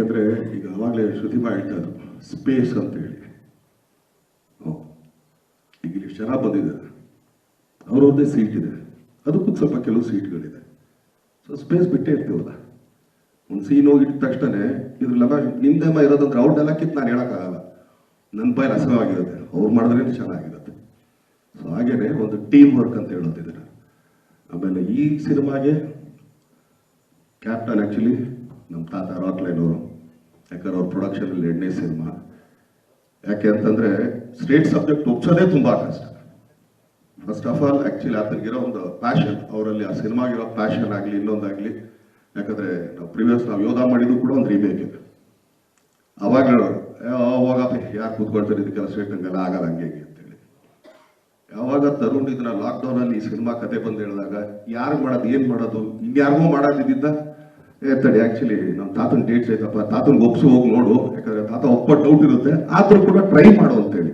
ಯಾಕಂದ್ರೆ ಈಗ ಆವಾಗಲೇ ಶ್ರುತಿ ಹೇಳ್ತಾ ಇದ್ರು ಸ್ಪೇಸ್ ಅಂತ ಹೇಳಿ. ಹೌದು. ಈಗ ಇಲ್ಲಿ ಜನ ಬಂದಿದ್ದಾರೆ ಅವ್ರವ್ರದ್ದೇ ಸೀಟ್ ಇದೆ. ಅದಕ್ಕೂ ಸ್ವಲ್ಪ ಕೆಲವು ಸೀಟ್ಗಳಿದೆ ಸೊ ಸ್ಪೇಸ್ ಬಿಟ್ಟೇ ಇರ್ತೀವಲ್ಲ. ಒಂದು ಸೀನ್ ಹೋಗಿಟ್ಟ ತಕ್ಷಣ ಲಗ ಹಿಂದೆ ಇರೋದಂದ್ರೆ ಅವ್ರನ್ನೆಲ್ಲ ಕಿತ್ತು ನಾನು ಹೇಳೋಕ್ಕಾಗಲ್ಲ. ನನ್ನ ಬಾಯಿ ರಸವಾಗಿರುತ್ತೆ ಅವ್ರು ಮಾಡಿದ್ರೆ ಚೆನ್ನಾಗಿರುತ್ತೆ. ಸೊ ಹಾಗೇನೆ ಒಂದು ಟೀಮ್ ವರ್ಕ್ ಅಂತ ಹೇಳೋದಿದ್ದಾರೆ ಆಮೇಲೆ ಈ ಸಿನಿಮಾಗೆ ಕ್ಯಾಪ್ಟನ್ ಆ್ಯಕ್ಚುಲಿ ನಮ್ಮ ತಾತ ರಾಕ್ಲೈನ್ ಅವರು. ಯಾಕಂದ್ರೆ ಅವ್ರ ಪ್ರೊಡಕ್ಷನಲ್ಲಿ ಎರಡನೇ ಸಿನಿಮಾ ಯಾಕೆ ಅಂತಂದ್ರೆ ಸ್ಟೇಟ್ ಸಬ್ಜೆಕ್ಟ್ ಒಪ್ಸೋದೇ ತುಂಬಾ ಕಷ್ಟ. ಫಸ್ಟ್ ಆಫ್ ಆಲ್ ಆಕ್ಚುಲಿ ಆತನಿಗಿರೋ ಒಂದು ಪ್ಯಾಷನ್ ಅವರಲ್ಲಿ ಆ ಸಿನಿಮಾಗಿರೋ ಪ್ಯಾಷನ್ ಆಗಲಿ ಇನ್ನೊಂದಾಗಲಿ. ಯಾಕಂದ್ರೆ ನಾವು ಪ್ರಿವಿಯಸ್ ನಾವು ಯೋಧ ಮಾಡಿದ್ರು ಕೂಡ ಒಂದು ರೀಮೇಕ್ ಇದೆ ಅವಾಗ ಹೇಳೋರು "ಏ, ಹೋಗಪ್ಪ ಯಾರು ಕೂತ್ಕೊಳ್ತಾರೆ ಇದಕ್ಕೆಲ್ಲ ಸ್ಟೇಟ್ ಹಂಗೆಲ್ಲ ಆಗಲ್ಲ ಹಂಗೆ ಹಿಂಗೆ ಅಂತೇಳಿ. ಯಾವಾಗ ತರುಣ್ ಇದನ್ನ ಲಾಕ್ಡೌನಲ್ಲಿ ಈ ಸಿನಿಮಾ ಕತೆ ಬಂದು ಹೇಳಿದಾಗ ಯಾರು ಮಾಡೋದು ಏನು ಮಾಡೋದು ಇನ್ಯಾರಿಗೂ ಮಾಡೋದಿದ್ದ ತಡಿ ಆಕ್ಚುಲಿ ನಮ್ಮ ತಾತನ ಡೇಟ್ಸ್ ಐತಪ್ಪ ತಾತನ ಒಪ್ಸು, ಹೋಗಿ, ನೋಡು. ಯಾಕಂದ್ರೆ ತಾತ ಒಪ್ಪ ಡೌಟ್ ಇರುತ್ತೆ. ಆದ್ರೂ ಕೂಡ ಟ್ರೈ ಮಾಡು ಅಂತೇಳಿ.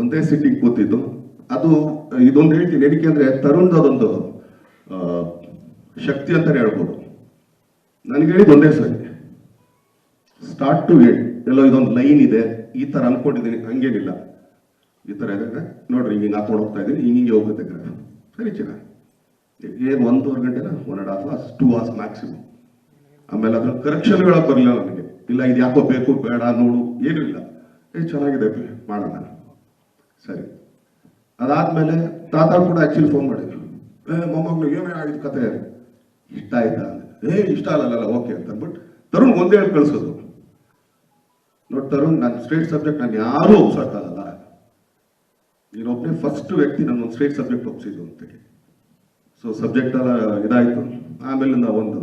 ಒಂದೇ ಸಿಟ್ಟಿಗೆ ಕೂತಿದ್ದು. ಅದು, ಇದೊಂದು ಹೇಳ್ತೀನಿ. ಏನಕ್ಕೆ ಅಂದ್ರೆ ತರುಣ್ ಅದೊಂದು ಶಕ್ತಿ ಅಂತಾನೆ ಹೇಳ್ಬೋದು. ನನಗೆ ಹೇಳಿದ್ದು ಒಂದೇ ಸರಿ. ಸ್ಟಾರ್ಟ್ ಟು ಎಂಡ್ ಎಲ್ಲೋ ಇದೊಂದು ಲೈನ್ ಇದೆ. ಈ ತರ ಅನ್ಕೊಂಡಿದ್ದೀನಿ. ಹಂಗೇನಿಲ್ಲ. ಈ ತರ ಇದೆ ನೋಡ್ರಿ, ಹಿಂಗೆ ಹಾಕೊಂಡು ಹೋಗ್ತಾ ಇದ್ದೀನಿ. ಹಿಂಗೆ ಹಿಂಗೆ ಹೋಗುತ್ತೆ ಸರಿ ಚೆನ್ನಾಗಿ ಏನು ಒಂದೂವರೆ ಗಂಟೆನ? One and half hours two hours maximum ಆಮೇಲೆ ಅದ್ರ ಕರೆಕ್ಷನ್ ಹೇಳಕ್ ಬರಲಿಲ್ಲ ನನಗೆ ಇಲ್ಲ, ಇದು ಯಾಕೋ ಬೇಕು, ಬೇಡ, ನೋಡು, ಏನೂ ಇಲ್ಲ. ಏ, ಚೆನ್ನಾಗಿದೆ ಮಾಡೋಣ. ಸರಿ. ಅದಾದಮೇಲೆ ತಾತ ಕೂಡ ಆ್ಯಕ್ಚುಲಿ ಫೋನ್ ಮಾಡಿದ್ರು. ಏ, ಮೊಮ್ಮಗಳು, ಏನೇ ಆಗಿದ್ದು ಕತೆ? ಇಷ್ಟ ಆಯ್ತಾ. ಏ, ಇಷ್ಟ ಅಲ್ಲಲ್ಲ ಓಕೆ ಅಂತ. ಬಟ್ ತರುಣ್ ಒಂದೇ ಹೇಳಿ ಕಳಿಸೋದು. ನೋಡಿ ತರುಣ್, ನಾನು ಸ್ಟ್ರೇಟ್ ಸಬ್ಜೆಕ್ಟ್ ನಾನು ಯಾರೂ ಒಪ್ಸಕ್ಕಾಗಲ್ಲ ನೀನೊಬ್ಬನೇ ಫಸ್ಟ್ ವ್ಯಕ್ತಿ ನನ್ನ ಒಂದು ಸ್ಟ್ರೇಟ್ ಸಬ್ಜೆಕ್ಟ್ ಒಪ್ಸಿದ್ದು ಅಂತೇಳಿ ಸೊ ಸಬ್ಜೆಕ್ಟ್ ಎಲ್ಲ ಇದಾಯಿತು. ಆಮೇಲೆ ನಾವು ಒಂದು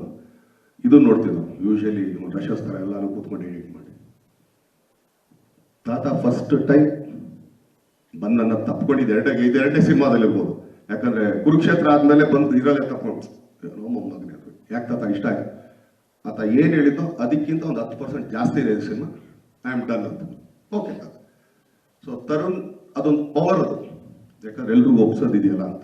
ಇದು ನೋಡ್ತೀವಿ ಯೂಶಲಿ ರಶಸ್ ಥರ ಎಲ್ಲರೂ ಕೂತ್ಕೊಂಡು ಎಡಿಟ್ ಮಾಡಿ. ತಾತ ಫಸ್ಟ್ ಟೈಮ್ ಬಂದು ನನ್ನ ತಪ್ಕೊಂಡಿದ್ದು ಎರಡೇ ಇದು ಎರಡನೇ ಸಿನಿಮಾದಲ್ಲಿ ಇರ್ಬೋದು. ಯಾಕಂದ್ರೆ ಕುರುಕ್ಷೇತ್ರ ಆದ್ಮೇಲೆ ಬಂದು ಇರಲ್ಲೇ ತಪ್ಕೊಂಡು ಏನೋ ಮೊಮ್ಮಗನೇ ಅದು. ಯಾಕೆ ತಾತ ಇಷ್ಟ ಆಯ್ತು? ಆತ ಏನು ಹೇಳಿದ್ದು ಅದಕ್ಕಿಂತ ಒಂದು ಹತ್ತು ಪರ್ಸೆಂಟ್ ಜಾಸ್ತಿ ಇದೆ ಸಿನಿಮಾ. ಐ ಆಮ್ ಡನ್ ಅಂತ. ಓಕೆ ತಾತ. ಸೊ ತರುಣ್, ಅದೊಂದು ಪವರ್ ಅದು. ಯಾಕಂದ್ರೆ ಎಲ್ರಿಗೂ ಒಪ್ಸೋದಿದೆಯಲ್ಲ ಅಂತ.